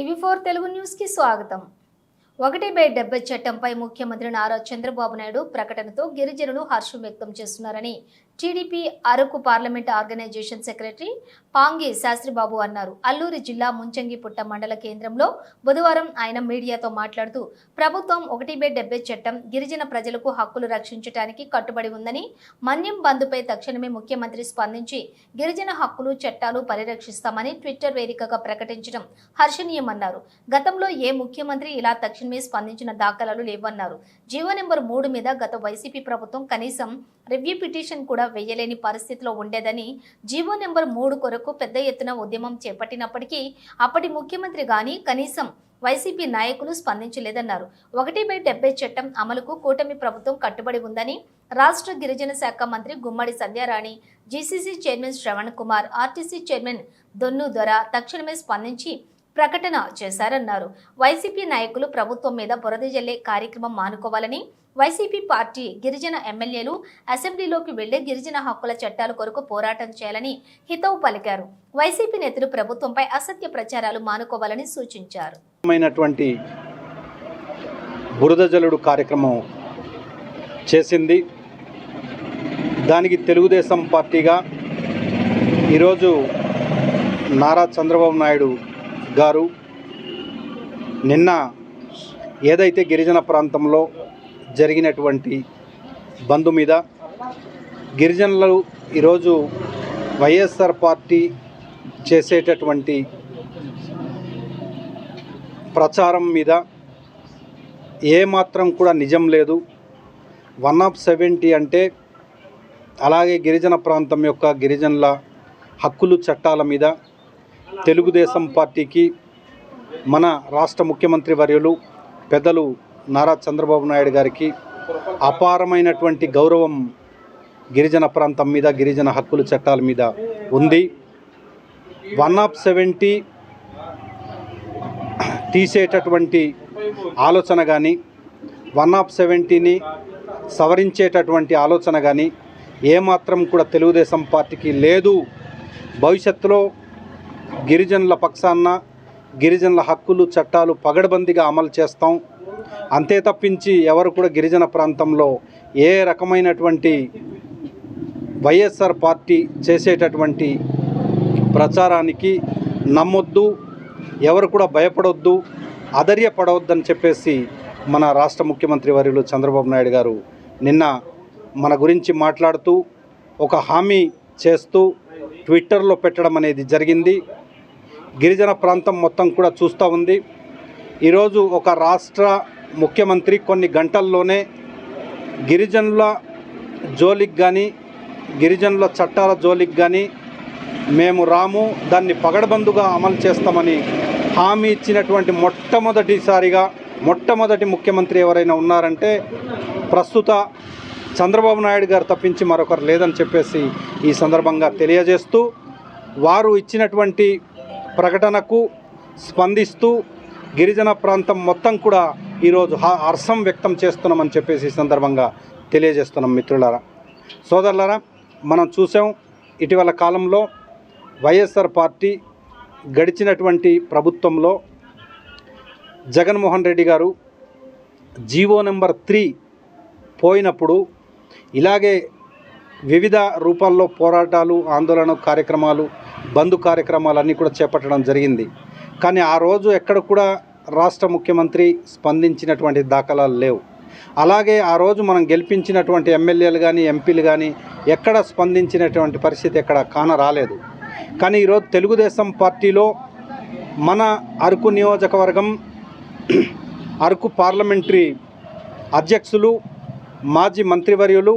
TV four Telugu న్యూస్కి స్వాగతం. ఒకటి బై డెబ్బై చట్టంపై ముఖ్యమంత్రి నారా చంద్రబాబు నాయుడు ప్రకటనతో గిరిజనులు హర్షం వ్యక్తం చేస్తున్నారని TDP Araku parliament organisation secretary Pangi Sastribabu అన్నారు. అల్లూరి జిల్లా ముంచంగిపుట్ట మండల కేంద్రంలో బుధవారం ఆయన మీడియాతో మాట్లాడుతూ ప్రభుత్వం ఒకటి బై డెబ్బై చట్టం గిరిజన ప్రజలకు హక్కులు రక్షించడానికి కట్టుబడి ఉందని మన్యం బంద్పై తక్షణమే ముఖ్యమంత్రి స్పందించి గిరిజన హక్కులు చట్టాలు పరిరక్షిస్తామని ట్విట్టర్ వేదికగా ప్రకటించడం హర్షణీయమన్నారు. గతంలో ఏ ముఖ్యమంత్రి ఇలా తక్షణమే స్పందించిన దాఖలాలు లేవన్నారు. జీవో నెంబర్ మూడు మీద గత వైసీపీ ప్రభుత్వం కనీసం రివ్యూ పిటిషన్ కూడా వేయలేని పరిస్థితిలో ఉండేదని జీవో నెంబర్ మూడు కొరకు పెద్ద ఎత్తున ఉద్యమం చేపట్టినప్పటికీ అప్పటి ముఖ్యమంత్రి గాని కనీసం వైసీపీ నాయకులు స్పందించలేదన్నారు. ఒకటి బై డెబ్బై చట్టం అమలుకు కూటమి ప్రభుత్వం కట్టుబడి ఉందని రాష్ట్ర గిరిజన శాఖ మంత్రి Gummadi Sandhyarani GCC chairman Sravan Kumar RTC chairman Donnu Dora తక్షణమే స్పందించి ప్రకటన చేశారన్నారు. వైసీపీ నాయకులు ప్రభుత్వం మీద బురద జల్లే కార్యక్రమం మానుకోవాలని వైసీపీ పార్టీ గిరిజన ఎమ్మెల్యేలు అసెంబ్లీలోకి వెళ్ళే గిరిజన హక్కుల చట్టాల కొరకు పోరాటం చేయాలని హితవు పలికారు. వైసీపీ నేతలు ప్రభుత్వంపై అసత్య ప్రచారాలు మానుకోవాలని సూచించారు. బురదజలుడు కార్యక్రమం చేసింది. దానికి తెలుగుదేశం పార్టీగా ఈరోజు నారా చంద్రబాబు నాయుడు గారు నిన్న ఏదైతే గిరిజన ప్రాంతంలో జరిగినటువంటి బంధు మీద గిరిజనులు ఈరోజు వైఎస్ఆర్ పార్టీ చేసేటటువంటి ప్రచారం మీద ఏమాత్రం కూడా నిజం లేదు. వన్ ఆఫ్ సెవెంటీ అంటే అలాగే గిరిజన ప్రాంతం యొక్క గిరిజనుల హక్కులు చట్టాల మీద తెలుగుదేశం పార్టీకి మన రాష్ట్ర ముఖ్యమంత్రి వర్యులు పెద్దలు నారా చంద్రబాబు నాయుడు గారికి అపారమైనటువంటి గౌరవం గిరిజన ప్రాంతం మీద గిరిజన హక్కుల చట్టాల మీద ఉంది. వన్ ఆఫ్ సెవెంటీ తీసేటటువంటి ఆలోచన కానీ వన్ ఆఫ్ సెవెంటీని సవరించేటటువంటి ఆలోచన కానీ ఏమాత్రం కూడా తెలుగుదేశం పార్టీకి లేదు. భవిష్యత్తులో గిరిజనుల పక్షాన గిరిజనుల హక్కులు చట్టాలు పగడబందీగా అమలు చేస్తాం. అంతే తప్పించి ఎవరు కూడా గిరిజన ప్రాంతంలో ఏ రకమైనటువంటి వైఎస్ఆర్ పార్టీ చేసేటటువంటి ప్రచారానికి నమ్మొద్దు ఎవరు కూడా భయపడొద్దు అధైర్యపడవద్దని చెప్పేసి మన రాష్ట్ర ముఖ్యమంత్రి వర్యులు చంద్రబాబు నాయుడు గారు నిన్న మన గురించి మాట్లాడుతూ ఒక హామీ చేస్తూ ట్విట్టర్లో పెట్టడం అనేది జరిగింది. గిరిజన ప్రాంతం మొత్తం కూడా చూస్తూ ఉంది. ఈరోజు ఒక రాష్ట్ర ముఖ్యమంత్రి కొన్ని గంటల్లోనే గిరిజనుల జోలికి కానీ గిరిజనుల చట్టాల జోలికి కానీ మేము రాము దాన్ని పగడబందుగా అమలు చేస్తామని హామీ ఇచ్చినటువంటి మొట్టమొదటిసారిగా మొట్టమొదటి ముఖ్యమంత్రి ఎవరైనా ఉన్నారంటే ప్రస్తుత చంద్రబాబు నాయుడు గారు తప్పించి మరొకరు లేదని చెప్పేసి ఈ సందర్భంగా తెలియజేస్తూ వారు ఇచ్చినటువంటి ప్రకటనకు స్పందిస్తూ గిరిజన ప్రాంతం మొత్తం కూడా ఈరోజు హర్షం వ్యక్తం చేస్తున్నామని చెప్పేసి ఈ సందర్భంగా తెలియజేస్తున్నాం మిత్రులారా. సోదరులారా మనం చూసాం ఇటీవల కాలంలో వైఎస్ఆర్ పార్టీ గడిచినటువంటి ప్రభుత్వంలో జగన్మోహన్ రెడ్డి గారు జీవో నెంబర్ త్రీ పోయినప్పుడు ఇలాగే వివిధ రూపాల్లో పోరాటాలు ఆందోళన కార్యక్రమాలు బంధు కార్యక్రమాలన్నీ కూడా చేపట్టడం జరిగింది. కానీ ఆ రోజు ఎక్కడ కూడా రాష్ట్ర ముఖ్యమంత్రి స్పందించినటువంటి దాఖలాలు లేవు. అలాగే ఆ రోజు మనం గెలిపించినటువంటి ఎమ్మెల్యేలు కానీ ఎంపీలు కానీ ఎక్కడ స్పందించినటువంటి పరిస్థితి ఎక్కడ కాన రాలేదు. కానీ ఈరోజు తెలుగుదేశం పార్టీలో మన అరకు నియోజకవర్గం అరకు పార్లమెంటరీ అధ్యక్షులు మాజీ మంత్రివర్యులు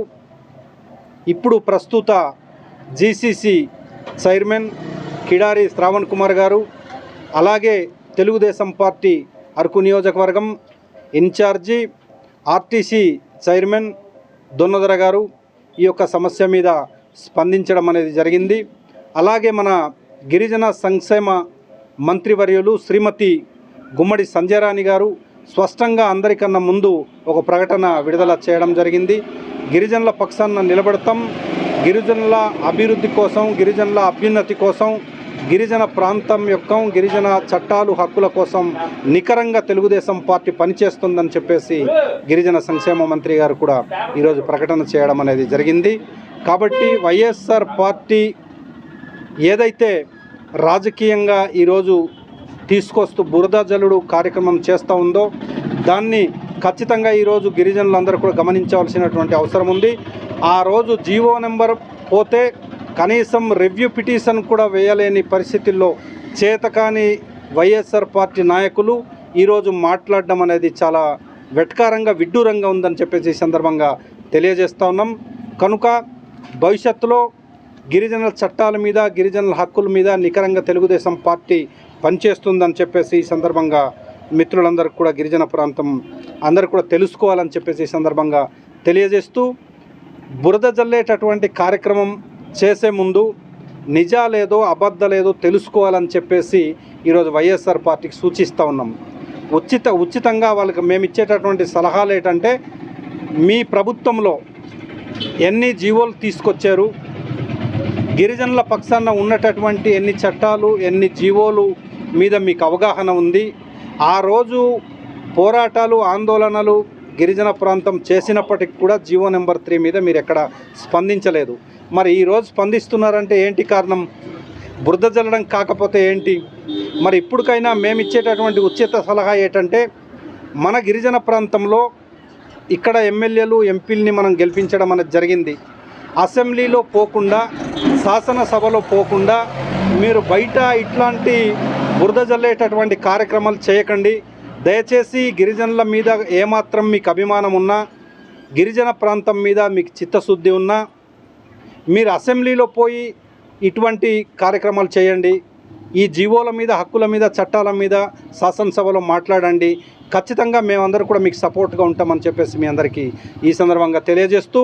ఇప్పుడు ప్రస్తుత జీసీసీ చైర్మన్ కిడారి శ్రావణ్ కుమార్ గారు అలాగే తెలుగుదేశం పార్టీ అరకు నియోజకవర్గం ఇన్ఛార్జి ఆర్టీసీ చైర్మన్ దొన్నదర గారు ఈ యొక్క సమస్య మీద స్పందించడం అనేది జరిగింది. అలాగే మన గిరిజన సంక్షేమ మంత్రివర్యులు శ్రీమతి గుమ్మడి సంజయరాణి గారు స్పష్టంగా అందరికన్నా ముందు ఒక ప్రకటన విడుదల చేయడం జరిగింది. గిరిజనుల పక్షాన నిలబడతాం గిరిజనుల అభివృద్ధి కోసం గిరిజనుల అభ్యున్నతి కోసం గిరిజన ప్రాంతం యొక్క గిరిజన చట్టాలు హక్కుల కోసం నికరంగా తెలుగుదేశం పార్టీ పనిచేస్తుందని చెప్పేసి గిరిజన సంక్షేమ మంత్రి గారు కూడా ఈరోజు ప్రకటన చేయడం అనేది జరిగింది. కాబట్టి వైఎస్ఆర్ పార్టీ ఏదైతే రాజకీయంగా ఈరోజు తీసుకొస్తూ బురద కార్యక్రమం చేస్తూ ఉందో దాన్ని ఖచ్చితంగా ఈరోజు గిరిజనులందరూ కూడా గమనించవలసినటువంటి అవసరం ఉంది. ఆ రోజు జీవో నెంబర్ పోతే కనీసం రివ్యూ పిటిషన్ కూడా వేయలేని పరిస్థితుల్లో చేతకాని వైఎస్ఆర్ పార్టీ నాయకులు ఈరోజు మాట్లాడడం అనేది చాలా వెట్కారంగా విడ్డూరంగా ఉందని చెప్పేసి ఈ సందర్భంగా తెలియజేస్తా ఉన్నాం. కనుక భవిష్యత్తులో గిరిజనుల చట్టాల మీద గిరిజనుల హక్కుల మీద నికరంగా తెలుగుదేశం పార్టీ పనిచేస్తుందని చెప్పేసి ఈ సందర్భంగా మిత్రులందరికీ కూడా గిరిజన ప్రాంతం అందరూ కూడా తెలుసుకోవాలని చెప్పేసి ఈ సందర్భంగా తెలియజేస్తూ బురద జల్లేటటువంటి కార్యక్రమం చేసే ముందు నిజాలేదో అబద్ధాలేదో తెలుసుకోవాలని చెప్పేసి ఈరోజు వైఎస్ఆర్ పార్టీకి సూచిస్తూ ఉన్నాం. ఉచిత ఉచితంగా వాళ్ళకి మేము ఇచ్చేటటువంటి సలహాలు ఏంటంటే మీ ప్రభుత్వంలో ఎన్ని జీవోలు తీసుకొచ్చారు గిరిజనుల పక్షాన ఉన్నటటువంటి ఎన్ని చట్టాలు ఎన్ని జీవోలు మీద మీకు అవగాహన ఉంది ఆ రోజు పోరాటాలు ఆందోళనలు గిరిజన ప్రాంతం చేసినప్పటికి కూడా జీవో నెంబర్ త్రీ మీద మీరు ఎక్కడ స్పందించలేదు. మరి ఈరోజు స్పందిస్తున్నారంటే ఏంటి కారణం? బురద జల్లడం కాకపోతే ఏంటి? మరి ఇప్పటికైనా మేము ఇచ్చేటటువంటి ఉచిత సలహా ఏంటంటే మన గిరిజన ప్రాంతంలో ఇక్కడ ఎమ్మెల్యేలు ఎంపీలని మనం గెలిపించడం అనేది జరిగింది. అసెంబ్లీలో పోకుండా శాసనసభలో పోకుండా మీరు బయట ఇట్లాంటి బురద జల్లేటటువంటి కార్యక్రమాలు చేయకండి. దయచేసి గిరిజనుల మీద ఏమాత్రం మీకు అభిమానం ఉన్నా గిరిజన ప్రాంతం మీద మీకు చిత్తశుద్ధి ఉన్నా మీరు అసెంబ్లీలో పోయి ఇటువంటి కార్యక్రమాలు చేయండి. ఈ జీవోల మీద హక్కుల మీద చట్టాల మీద శాసనసభలో మాట్లాడండి. ఖచ్చితంగా మేమందరూ కూడా మీకు సపోర్ట్గా ఉంటామని చెప్పేసి మీ అందరికీ ఈ సందర్భంగా తెలియజేస్తూ